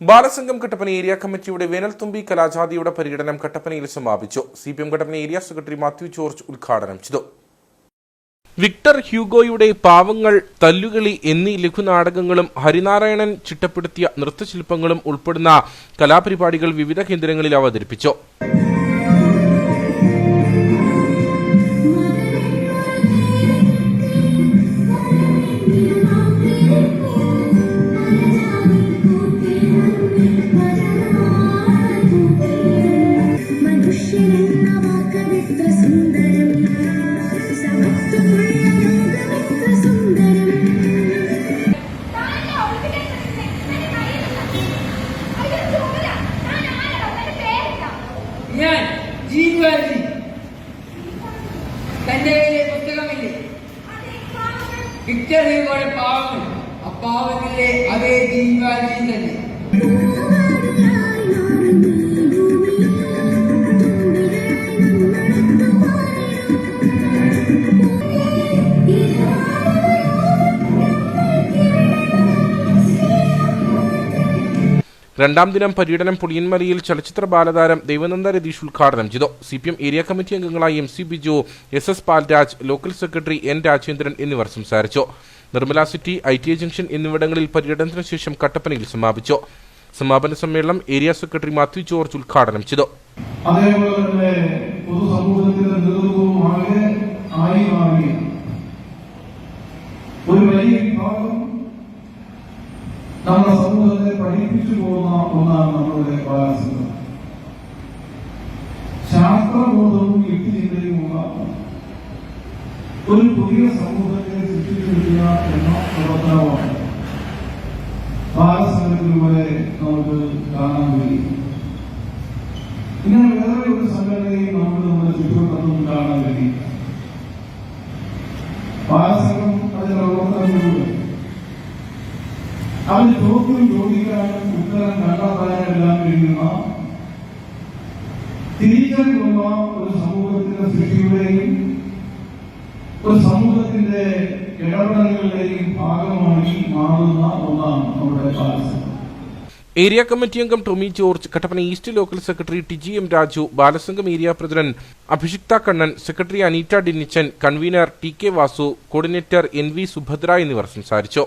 Balasangham Kattappana area കമ്മിറ്റിയുടെ വേനൽത്തുമ്പി കലാജാതിയുടെ പര്യടനം കട്ടപ്പനയിൽ സമാപിച്ചു. C P M Kattappana area secretary Mathew George ഉദ്ഘാടനം ചെയ്തു. വിക്ടർ ഹ്യൂഗോയുടെ പാവങ്ങൾ തല്ലുകളി എന്നീ ലഘുനാടകങ്ങളും ഹരിനാരായണൻ ചിട്ടപ്പെടുത്തിയ നൃത്തശില്പങ്ങളും ഉൾപ്പെടുന്ന കലാപരിപാടികൾ വിവിധ കേന്ദ്രങ്ങളിൽ അവതരിപ്പിച്ചു. ഞാൻ ജീവാജി തന്റെ കയ്യിലെ പുസ്തകമില്ലേ? അതെ, പാവങ്ങൾ. ആ പാവങ്ങളിലെ അതേ ജീവാജി തന്നെ. രണ്ടാം ദിനം പര്യടനം പുളിയൻമലയിൽ ചലച്ചിത്ര ബാലതാരം ദേവനന്ദ രതീഷ് ഉദ്ഘാടനം ചെയ്തു. C P M area committee അംഗങ്ങളായ M C Biju S S Palraj local secretary N Rajendran എന്നിവർ സംസാരിച്ചു. Nirmala city I T junction എന്നിവിടങ്ങളിൽ പര്യടനത്തിന് ശേഷം കട്ടപ്പനയിൽ സമാപിച്ചു. സമാപന സമ്മേളനം ഏരിയ സെക്രട്ടറി മാത്യു ജോർജ് ഉദ്ഘാടനം ചെയ്തു. ഒരു വലിയ വിഭാഗം നമ്മുടെ സമൂഹത്തെ പഠിപ്പിച്ചു പോകുന്ന ഒന്നാണ് നമ്മളുടെ ബാലസംഘം ശാസ്ത്രബോധവും യുക്തിചിന്തയുമുള്ള ഒരു പുതിയ സമൂഹത്തെ സൃഷ്ടിച്ചെടുക്കുക എന്ന പ്രവർത്തനമാണ് ബാലസംഘത്തിലൂടെ നമുക്ക് കാണാൻ കഴിയും. ഇങ്ങനെ വേറെ ഒരു സംഘടനയും നമുക്ക് നമ്മുടെ ചുറ്റുവട്ടത്തും കാണാൻ കഴിയും. ബാലസംഘം അതിന്റെ പ്രവർത്തനങ്ങളുണ്ട് അതിന് ചോദ്യം ചോദിക്കാനും ഉത്തരം കണ്ടെത്താനെല്ലാം കഴിയുന്ന തിരിച്ചറിവുള്ള ഒരു സമൂഹത്തിന്റെ സൃഷ്ടിയുടെയും ഒരു സമൂഹത്തിന്റെ ഇടപെടലുകളുടെയും ഭാഗമായി മാറുന്ന ഒന്നാണ് നമ്മുടെ ബാലസംഘം ഏരിയ കമ്മിറ്റി അംഗം Tomy George Kattappana east local secretary T G M Raju Balasangham area president Abhishiktha Kannan secretary Aneetta Dinnichan convener T K Vasu coordinator N V Subhadra എന്നിവർ സംസാരിച്ചു.